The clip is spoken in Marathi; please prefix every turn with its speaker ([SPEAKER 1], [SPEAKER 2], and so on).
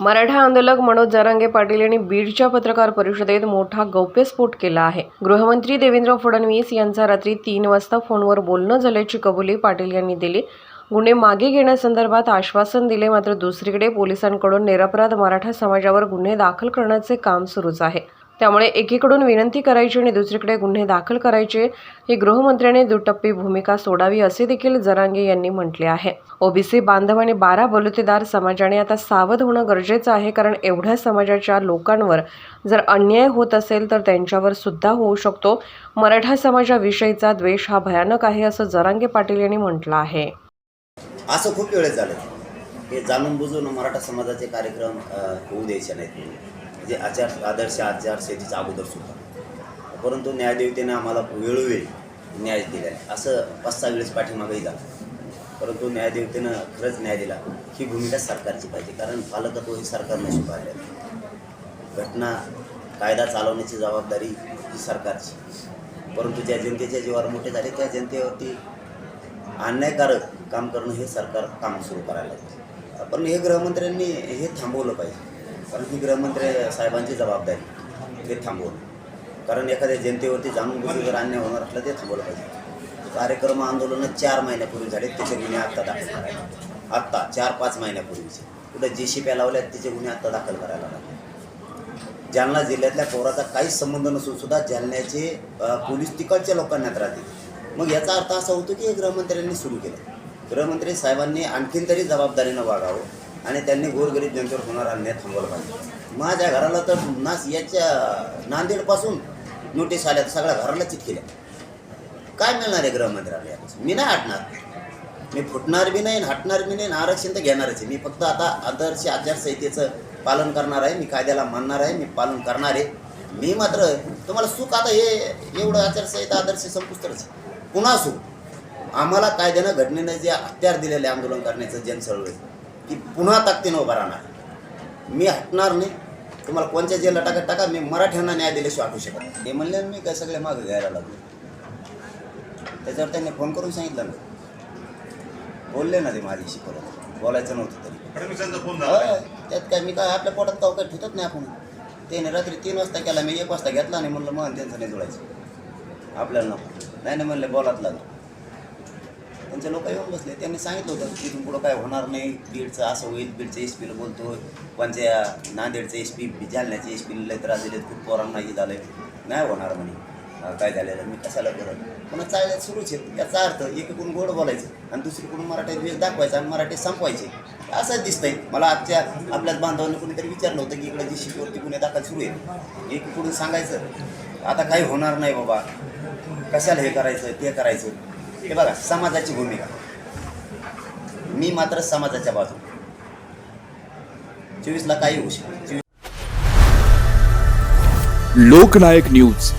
[SPEAKER 1] मराठा आंदोलक मनोज जरांगे पाटील यांनी बीडच्या पत्रकार परिषदेत मोठा गौप्यस्फोट केला आहे. गृहमंत्री देवेंद्र फडणवीस यांचा रात्री तीन वाजता फोनवर बोलणं झाल्याची कबुली पाटील यांनी दिली. गुन्हे मागे घेण्यासंदर्भात आश्वासन दिले मात्र दुसरीकडे पोलिसांकडून निरपराध मराठा समाजावर गुन्हे दाखल करण्याचे काम सुरूच आहे. त्यामुळे एकीकडून विनंती करायची आणि दुसरीकडे गुन्हे दाखल करायचे ही गृहमंत्र्यांनी दुटप्पी भूमिका सोडावी असे देखील जरांगे यांनी म्हटले आहे. ओबीसी बांधव आणि बारा बलुतेदार समाजाने आता सावध होणं गरजेचं आहे कारण एवढ्या समाजाच्या लोकांवर जर अन्याय होत असेल तर त्यांच्यावर सुद्धा होऊ शकतो. मराठा समाजाविषयीचा द्वेष हा भयानक आहे असं जरांगे पाटील यांनी म्हटलं आहे.
[SPEAKER 2] असं खूप वेळेस झालं. हे जाणून बुजून मराठा समाजाचे कार्यक्रम होऊ द्यायचे नाहीत जे आचार आदर्श आचारसंहितेचा अगोदर सुद्धा. परंतु न्यायदेवतेने आम्हाला वेळोवेळी न्याय दिला आहे असं पाच सहा वेळेस पाठीमागंही झालं. परंतु न्यायदेवतेनं खरंच न्याय दिला. ही भूमिका सरकारची पाहिजे. कारण पालकत्व हे सरकारने स्वीकारले घटना कायदा चालवण्याची जबाबदारी ही सरकारची. परंतु ज्या जनतेच्या जीवावर मोठे झाले त्या जनतेवरती अन्यायकारक काम करणं हे सरकार काम सुरू करायला लागतं पण हे गृहमंत्र्यांनी हे थांबवलं पाहिजे. कारण गृहमंत्री साहेबांची जबाबदारी ते थांबवलं. कारण एखाद्या जनतेवरती जाणून बुजून जर अन्याय होणार असलं ते थांबवलं पाहिजे. कार्यक्रम आंदोलनं चार महिन्यापूर्वी झाले त्याचे गुन्हे आत्ता दाखल करायला आत्ता चार पाच महिन्यापूर्वीचे. कुठं जे सी पी लावल्यात त्याचे गुन्हे आत्ता दाखल करायला लागले. जालना जिल्ह्यातल्या पोराचा काहीच संबंध नसून सुद्धा जालन्याचे पोलीस तिकडच्या लोकांना त्रास देते मग याचा अर्थ असा होतो की हे गृहमंत्र्यांनी सुरू केलं. गृहमंत्री साहेबांनी आणखीन तरी जबाबदारीनं वागावं. आणि त्यांनी गोरगरीब जनतेवर होणारा अन्याय थांबवला पाहिजे. माझ्या घराला तर नास याच्या नांदेडपासून नोटीस आल्या सगळ्या घराला चिटकेल्या काय मिळणार आहे गृहमंत्र्याला यापासून मी नाही हटणार. मी फुटणार बी नाही आणि हटणार बी नाही आरक्षण तर घेणारच आहे. मी फक्त आता आदर्श आचारसंहितेचं पालन करणार आहे मी कायद्याला मानणार आहे मी पालन करणार आहे. मी मात्र तुम्हाला सुख आता हे एवढं आचारसंहिता आदर्श संपुष्टच पुन्हा सुख आम्हाला कायद्यानं घटनेनं जे हत्यार दिलेले आंदोलन करण्याचं जनसळवळ की पुन्हा ताकदीनं उभा राहणार. मी हटणार नाही. तुम्हाला कोणत्या जेलला टाका टाका मी मराठ्यांना न्याय दिल्याशिवाय हटू शकत. हे म्हणले मी काय सगळे मागं घ्यायला लागलो. त्याच्यावर त्यांनी फोन करून सांगितलं ना. बोलले ना ते माझ्याशी परत. बोलायचं नव्हतं तरी. त्यात काय मी काय आपल्या पोटात काव काय ठेवत नाही आपण. त्याने रात्री तीन वाजता केला मी एक वाजता घेतला आणि म्हणलं मग त्यांचं नाही जुळायचं आपल्याला नको. नाही नाही म्हणले बोलात लागलं. त्यांचे लोक येऊन बसले. त्यांनी सांगितलं होतं की इथून पुढं काय होणार नाही. बीडचं असं होईल. बीडचं एस पीला बोलतो कोणत्या नांदेडचं एस पी जालन्याचे एस पीला लय त्रास दिले खूप पोरांना हे झालं नाही होणार म्हणे. काय झालेलं मी कशाला करत? पुन्हा चालण्यात सुरूच आहे याचा अर्थ एकीकडून गोड बोलायचं आणि दुसरीकडून मराठी वेळ दाखवायचा आणि मराठी संपवायचे. असंच दिसतंय. मला आजच्या आपल्याच बांधवांनी कोणीतरी विचारलं होतं की इकडे जी शिकवरती गुन्हे दाखल सुरू आहे एकीकडून सांगायचं आता काही होणार नाही बाबा. कशाला हे करायचं? ते करायचं? हे बघा समाजाची भूमिका. मी मात्र समाजाच्या बाजू चोवीसला काही होऊ शकतो
[SPEAKER 3] लोकनायक न्यूज.